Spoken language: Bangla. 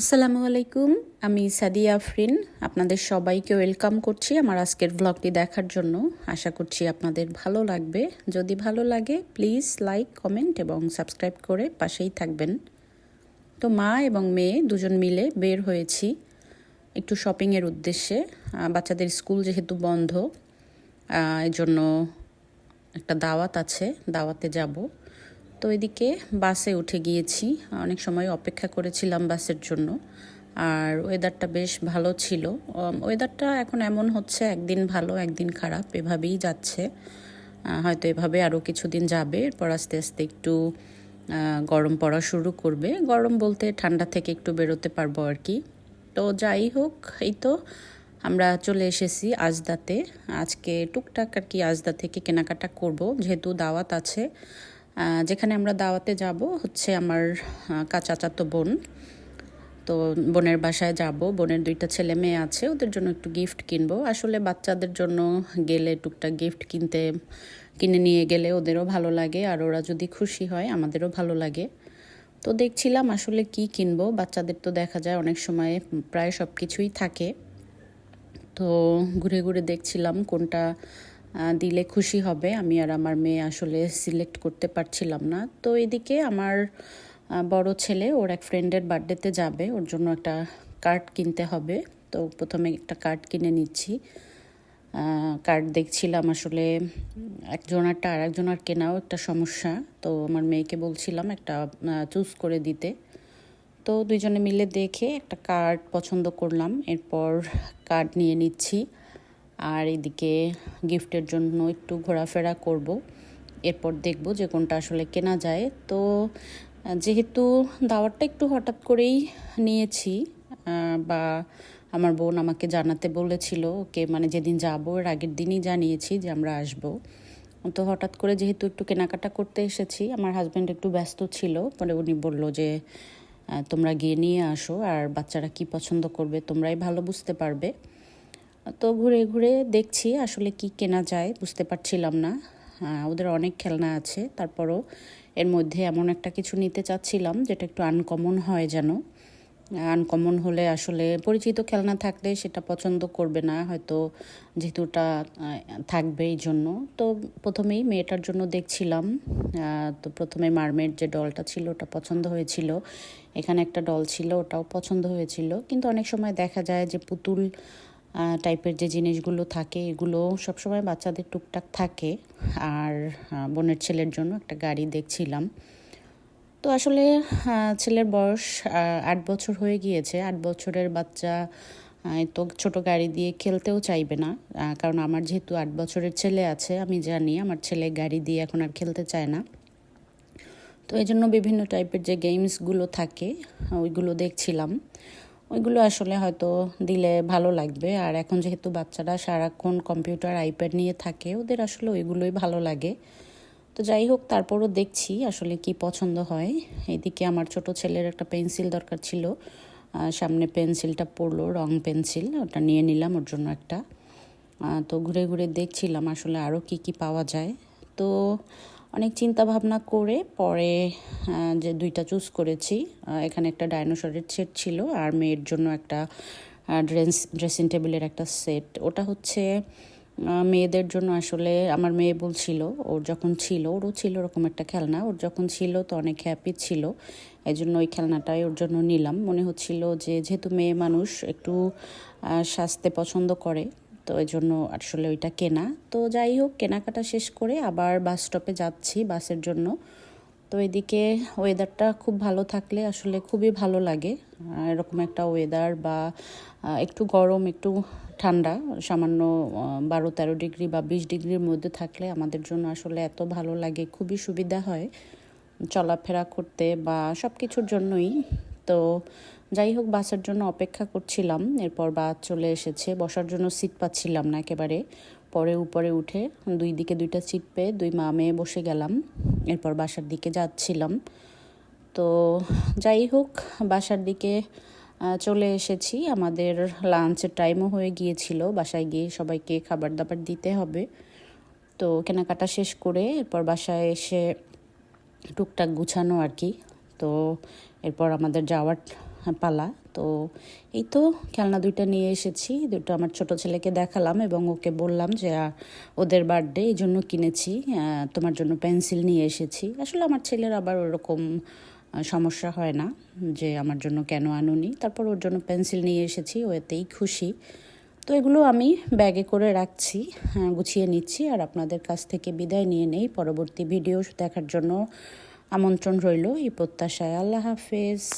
আসসালামু আলাইকুম, আমি সাদিয়া আফরিন। আপনাদের সবাইকে ওয়েলকাম করছি আমার আজকের ব্লগটি দেখার জন্য। আশা করছি আপনাদের ভালো লাগবে। যদি ভালো লাগে প্লিজ লাইক কমেন্ট এবং সাবস্ক্রাইব করে পাশেই থাকবেন। তো মা এবং মেয়ে দুজন মিলে বের হয়েছি একটু শপিংয়ের উদ্দেশ্যে। বাচ্চাদের স্কুল যেহেতু বন্ধ এজন্য একটা দাওয়াত আছে, দাওয়াতে যাব। তো এদিকে বাসে উঠে গিয়েছি। অনেক সময় অপেক্ষা করেছিলাম বাসের জন্য। আর ওয়েদারটা বেশ ভালো ছিল। ওয়েদারটা এখন এমন হচ্ছে, একদিন ভালো, একদিন খারাপ, এভাবেই যাচ্ছে। হয়তো এভাবে আরও কিছুদিন যাবে। এরপর আস্তে আস্তে একটু গরম পড়া শুরু করবে। গরম বলতে ঠান্ডা থেকে একটু বেরোতে পারব আর কি। তো যাই হোক, এই তো আমরা চলে এসেছি আজদাতে। আজকে টুকটাক আর কি আজদা থেকে কেনাকাটা করব। যেহেতু দাওয়াত আছে যেখানে আমরা দাওয়াতে যাব হচ্ছে আমার কাচাচাতো বোন। তো বোনের বাসায় যাব, বোনের দুইটা ছেলে মেয়ে আছে, ওদের জন্য একটু গিফট কিনবো। আসলে বাচ্চাদের জন্য গেলে টুকটাক গিফট কিনতে, কিনে নিয়ে গেলে ওদেরও ভালো লাগে, আর ওরা যদি খুশি হয়, আমাদেরও ভালো লাগে। তো দেখছিলাম আসলে কি কিনবো, বাচ্চাদের তো দেখা যায় অনেক সময় প্রায় সব কিছুই থাকে। তো ঘুরে ঘুরে দেখছিলাম কোনটা দিলে খুশি হবে। আমি আর আমার মেয়ে আসলে সিলেক্ট করতে পারছিলাম না। তো এদিকে আমার বড় ছেলে, ওর এক ফ্রেন্ডের বার্থডেতে যাবে। ওর জন্য একটা কার্ড কিনতে হবে। তো প্রথমে একটা কার্ড কিনে নিচ্ছি। কার্ড দেখছিলাম আসলে একজনারটা আর একজনার কেনাও একটা সমস্যা। তো আমার মেয়েকে বলছিলাম একটা চুজ করে দিতে। তো দুইজনে মিলে দেখে একটা কার্ড পছন্দ করলাম। এরপর কার্ড নিয়ে নিচ্ছি। আর এদিকে গিফটের জন্য একটু ঘোরাফেরা করব। এরপর দেখব যে কোনটা আসলে কেনা যায়। তো, যেহেতু দাওয়াতটা একটু হঠাৎ করেই নিয়েছি বা আমার বোন আমাকে জানাতে বলেছিল, ওকে মানে যেদিন যাব, এর আগের দিনই জানিয়েছি যে আমরা আসব। তো হঠাৎ করে যেহেতু একটু কেনাকাটা করতে এসেছি, আমার হাজব্যান্ড একটু ব্যস্ত ছিল, পরে উনি বলল যে তোমরা গিয়ে নিয়ে আসো, আর বাচ্চারা কি পছন্দ করবে, তোমরাই ভালো বুঝতে পারবে। তো ঘুরে ঘুরে দেখছি আসলে কি কেনা যায়, বুঝতে পারছিলাম না। ওদের অনেক খেলনা আছে, তারপরও এর মধ্যে এমন একটা কিছু নিতে চাচ্ছিলাম যেটা একটু আনকমন হয় যেন। আনকমন হলে আসলে পরিচিত খেলনা থাকলে সেটা পছন্দ করবে না, হয়তো যেহেতুটা থাকবে এই জন্য। তো প্রথমেই মেয়েটার জন্য দেখছিলাম। তো প্রথমে মারমেড যে ডলটা ছিল ওটা পছন্দ হয়েছিল। এখানে একটা ডল ছিল, ওটাও পছন্দ হয়েছিল। কিন্তু অনেক সময় দেখা যায় যে পুতুল টাইপের যে জিনিসগুলো থাকে, এগুলো সবসময় বাচ্চাদের টুকটাক থাকে। আর বোনের ছেলের জন্য একটা গাড়ি দেখছিলাম। তো আসলে ছেলের বয়স আট বছর হয়ে গিয়েছে। আট বছরের বাচ্চা তো ছোট গাড়ি দিয়ে খেলতেও চাইবে না। কারণ আমার যেহেতু আট বছরের ছেলে আছে, আমি জানি আমার ছেলে গাড়ি দিয়ে এখন আর খেলতে চায় না। তো এই জন্য বিভিন্ন টাইপের যে গেমসগুলো থাকে, ওইগুলো দেখছিলাম। ওইগুলো আসলে হয়তো দিলে ভালো লাগবে। আর এখন যেহেতু বাচ্চারা সারাক্ষণ কম্পিউটার, আইপ্যাড নিয়ে থাকে, ওদের আসলে ওইগুলোই ভালো লাগে। তো যাই হোক, তারপরও দেখছি আসলে কি পছন্দ হয়। এদিকে আমার ছোট ছেলের একটা পেন্সিল দরকার ছিল। সামনে পেন্সিলটা পড়ল, রং পেন্সিল, ওটা নিয়ে নিলাম ওর জন্য একটা। তো ঘুরে ঘুরে দেখছিলাম আসলে আরও কি কি পাওয়া যায়। তো অনেক চিন্তা ভাবনা করে পরে যে দুইটা চুজ করেছি এখানে একটা ডাইনোসরের সেট ছিল আর মেয়ের জন্য একটা ড্রেস ড্রেসিং টেবিলের একটা সেট ওটা হচ্ছে মেয়েদের জন্য আসলে আমার মেয়ে বলছিল ওর যখন ছিল, ওরও ছিল ওরকম একটা খেলনা। ওর যখন ছিল তো অনেক হ্যাপি ছিল এই জন্য ওই খেলনাটাই ওর জন্য নিলাম। মনে হচ্ছিল যে যেহেতু মেয়ে মানুষ, একটু সাজতে পছন্দ করে তো এই জন্য আসলে ওইটা কেনা। তো যাই হোক, কেনাকাটা শেষ করে আবার বাস স্টপে যাচ্ছি বাসের জন্য। তো এদিকে ওয়েদারটা খুব ভালো থাকলে আসলে খুবই ভালো লাগে। এরকম একটা ওয়েদার বা একটু গরম, একটু ঠান্ডা, সামান্য বারো তেরো ডিগ্রি বা বিশ ডিগ্রির মধ্যে থাকলে আমাদের জন্য আসলে এত ভালো লাগে, খুবই সুবিধা হয়। চলাফেরা করতে বা সব কিছুর জন্যই তো যাই হোক, বাসের জন্য অপেক্ষা করছিলাম। এরপর বাস চলে এসেছে। বসার জন্য সিট পাচ্ছিলাম না একেবারে। পরে উপরে উঠে দুই দিকে দুইটা সিট পেয়ে দুই মা মেয়ে বসে গেলাম। এরপর বাসার দিকে যাচ্ছিলাম। তো যাই হোক, বাসার দিকে চলে এসেছি। আমাদের লাঞ্চের টাইমও হয়ে গিয়েছিল। বাসায় গিয়ে সবাইকে খাবার দাবার দিতে হবে। তো কেনাকাটা শেষ করে এরপর বাসায় এসে টুকটাক গুছানো আর কি। তো এরপর আমাদের যাওয়ার পালা। তো এই তো খেলনা দুইটা নিয়ে এসেছি, দুটো আমার ছোট ছেলেকে দেখালাম এবং ওকে বললাম যে ওদের বার্থডে এই জন্য কিনেছি তোমার জন্য পেন্সিল নিয়ে এসেছি। আসলে আমার ছেলের আবার ওরকম সমস্যা হয় না যে আমার জন্য কেন আনুনি। তারপর ওর জন্য পেন্সিল নিয়ে এসেছি, ও এতেই খুশি। তো এগুলো আমি ব্যাগে করে রাখছি গুছিয়ে নিচ্ছি আর আপনাদের কাছ থেকে বিদায় নিয়ে নেই। পরবর্তী ভিডিও দেখার জন্য আমন্ত্রণ রইল এই প্রত্যাশায়। আল্লাহ হাফেজ।